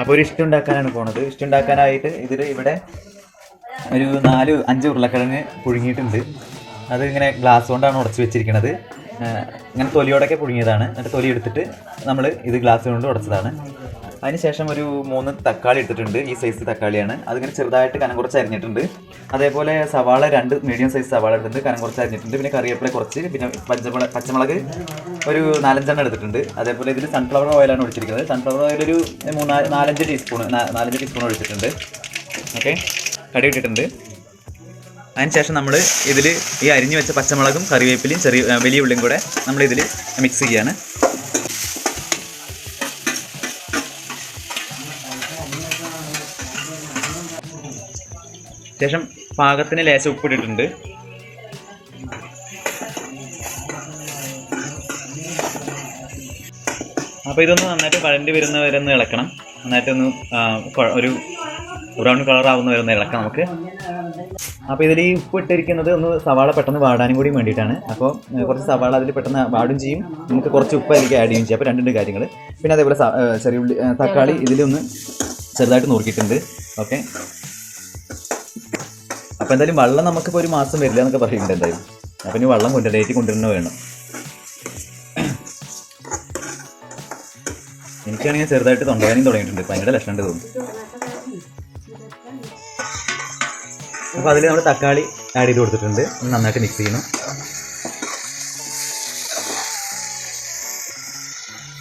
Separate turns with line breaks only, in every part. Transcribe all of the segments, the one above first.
അപ്പോൾ ഒരു ഇഷ്ടം ഉണ്ടാക്കാനാണ് പോണത്. ഇഷ്ടം ഉണ്ടാക്കാനായിട്ട് ഇതിൽ ഇവിടെ ഒരു നാല് അഞ്ച് ഉരുളക്കിഴങ്ങ് പുഴുങ്ങിയിട്ടുണ്ട്. അത് ഇങ്ങനെ ഗ്ലാസ് കൊണ്ടാണ് ഉടച്ചു വെച്ചിരിക്കുന്നത് ഇങ്ങനെ തൊലിയോടൊക്കെ പുഴുങ്ങിയതാണ്. എന്നിട്ട് തൊലി എടുത്തിട്ട് നമ്മൾ ഇത് ഗ്ലാസ് കൊണ്ട് ഉടച്ചതാണ്. അതിനുശേഷം ഒരു മൂന്ന് തക്കാളി ഇട്ടിട്ടുണ്ട്. ഈ സൈസ് തക്കാളിയാണ്. അതിങ്ങനെ ചെറുതായിട്ട് കനം കുറച്ച് അരിഞ്ഞിട്ടുണ്ട്. അതേപോലെ സവാള രണ്ട് മീഡിയം സൈസ് സവാള എടുത്തിട്ടുണ്ട്. കനം കുറച്ച് അരിഞ്ഞിട്ടുണ്ട്. പിന്നെ കറിവേപ്പില കുറച്ച്. പിന്നെ പച്ചമുളക് പച്ചമുളക് ഒരു നാലഞ്ചെണ്ണം എടുത്തിട്ടുണ്ട്. അതേപോലെ ഇതിൽ സൺഫ്ലവർ ഓയിലാണ് ഒഴിച്ചിരിക്കുന്നത്. സൺഫ്ലവർ ഓയിൽ ഒരു മൂന്ന് നാലഞ്ച് ടീസ്പൂൺ നാലഞ്ച് ടീസ്പൂൺ ഒഴിച്ചിട്ടുണ്ട്. ഓക്കെ കടി ഇട്ടിട്ടുണ്ട്. അതിനുശേഷം നമ്മൾ ഇതിൽ ഈ അരിഞ്ഞു വെച്ച പച്ചമുളകും കറിവേപ്പിലയും ചെറിയ വലിയ ഉള്ളിയും കൂടെ നമ്മൾ ഇതിൽ മിക്സ് ചെയ്യാണ്. ശേഷം പാകത്തിന് ലേശം ഉപ്പിട്ടിട്ടുണ്ട്. അപ്പോൾ ഇതൊന്ന് നന്നായിട്ട് വഴണ്ടി വരുന്ന വരെ ഒന്ന് ഇളക്കണം നന്നായിട്ടൊന്ന് ഒരു ബ്രൗൺ കളർ ആവുന്ന വരെ ഒന്ന് ഇളക്കാം നമുക്ക്. അപ്പോൾ ഇതിൽ ഈ ഉപ്പ് ഇട്ടിരിക്കുന്നത് ഒന്ന് സവാള പെട്ടെന്ന് വാടാനും കൂടി വേണ്ടിയിട്ടാണ്. അപ്പോൾ കുറച്ച് സവാള അതിൽ പെട്ടെന്ന് വാടും ചെയ്യും. നമുക്ക് കുറച്ച് ഉപ്പ് അതിലേക്ക് ആഡ് ചെയ്യും ചെയ്യും. അപ്പോൾ രണ്ട് കാര്യങ്ങൾ പിന്നെ അതേപോലെ ചെറിയ തക്കാളി ഇതിലൊന്ന് ചെറുതായിട്ട് നുറുക്കിയിട്ടുണ്ട്. ഓക്കെ അപ്പോൾ എന്തായാലും വെള്ളം നമുക്കിപ്പോൾ ഒരു മാസം വരില്ല എന്നൊക്കെ പറയുന്നുണ്ട് എന്തായാലും. അപ്പം ഇനി വെള്ളം കൊണ്ടുവരേറ്റ് ഡേറ്റ് കൊണ്ടുവരുന്ന വേണം. എനിക്കാണെങ്കിൽ ചെറുതായിട്ട് തൊണ്ടവേനയും തുടങ്ങിയിട്ടുണ്ട്. ഭയങ്കര ലക്ഷണം തോന്നുന്നു. അപ്പോൾ അതിൽ നമ്മൾ തക്കാളി ആഡ് ചെയ്ത് കൊടുത്തിട്ടുണ്ട്. നന്നായിട്ട് മിക്സ് ചെയ്യണം.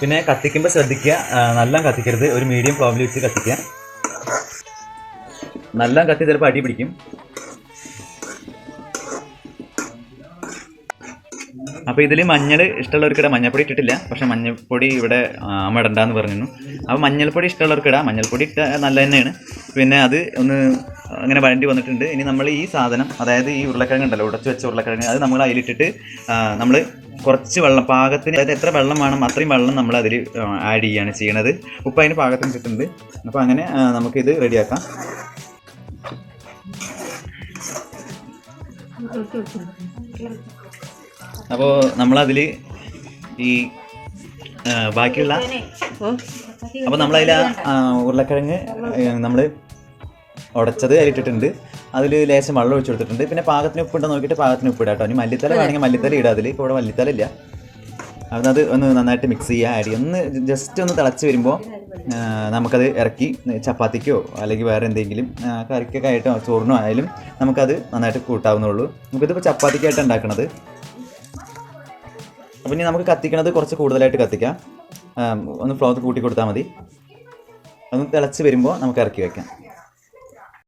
പിന്നെ കത്തിക്കുമ്പോൾ ശ്രദ്ധിക്കുക. നല്ല കത്തിക്കരുത്. ഒരു മീഡിയം ഫ്ലോമിൽ വെച്ച് കത്തിക്കുക. നല്ല കത്തി ചിലപ്പോൾ അടി പിടിക്കും. അപ്പോൾ ഇതിൽ മഞ്ഞൾ ഇഷ്ടമുള്ളവർക്കിടാം മഞ്ഞൾപ്പൊടി ഇട്ടിട്ടില്ല. പക്ഷെ മഞ്ഞൾപ്പൊടി ഇവിടെ അമ്മ ഇടണ്ടെന്ന് പറഞ്ഞിരുന്നു. അപ്പോൾ മഞ്ഞൾപ്പൊടി ഇഷ്ടമുള്ളവർക്കിടാം മഞ്ഞൾപ്പൊടി നല്ല തന്നെയാണ്. പിന്നെ അത് ഒന്ന് അങ്ങനെ വഴണ്ടി വന്നിട്ടുണ്ട്. ഇനി നമ്മൾ ഈ സാധനം അതായത് ഈ ഉരുളക്കിഴങ്ങ് ഉണ്ടല്ലോ ഉടച്ചു വെച്ച ഉരുളക്കിഴങ്ങ് അത് നമ്മൾ അതിലിട്ടിട്ട് നമ്മൾ കുറച്ച് വെള്ളം പാകത്തിന് അതായത് എത്ര വെള്ളം വേണം അത്രയും വെള്ളം നമ്മൾ അതിൽ ആഡ് ചെയ്യുകയാണ് ചെയ്യണത്. ഉപ്പ് അതിന് പാകത്തിന് ഇട്ടിട്ടുണ്ട്. അപ്പോൾ അങ്ങനെ നമുക്കിത് റെഡിയാക്കാം. അപ്പോൾ നമ്മളതിൽ ഈ ബാക്കിയുള്ള അപ്പോൾ നമ്മളതിൽ ഉരുളക്കിഴങ്ങ് നമ്മൾ ഉടച്ചത് അതിലിട്ടിട്ടുണ്ട് അതിൽ ലേശം വെള്ളം ഒഴിച്ചു കൊടുത്തിട്ടുണ്ട്. പിന്നെ പാകത്തിന് ഉപ്പുണ്ടോ നോക്കിയിട്ട് പാകത്തിന് ഉപ്പ് ഇടാട്ടോ. കേട്ടോ ഇനി മല്ലിത്തല വേണമെങ്കിൽ മല്ലിത്തല ഇടാം അതിൽ ഇപ്പോൾ ഇവിടെ മല്ലിത്തല ഇല്ല. അത് ഒന്ന് നന്നായിട്ട് മിക്സ് ചെയ്യുക ആഡ് ചെയ്യുക ഒന്ന് ജസ്റ്റ് ഒന്ന് തിളച്ച് വരുമ്പോൾ നമുക്കത് ഇറക്കി ചപ്പാത്തിക്കോ അല്ലെങ്കിൽ വേറെ എന്തെങ്കിലും കറിക്കൊക്കെ ആയിട്ടോ ചോറിനോ ആയാലും നമുക്കത് നന്നായിട്ട് കൂട്ടാവുന്നുള്ളൂ നമുക്കിതിപ്പോൾ ചപ്പാത്തിക്കായിട്ട് ഉണ്ടാക്കണത്. അപ്പം ഇനി നമുക്ക് കത്തിക്കണത് കുറച്ച് കൂടുതലായിട്ട് കത്തിക്കാം. ഒന്ന് ഫ്ലോത്ത് കൂട്ടി കൊടുത്താൽ മതി. ഒന്ന് തിളച്ച് വരുമ്പോൾ നമുക്ക് ഇറക്കി വെക്കാം.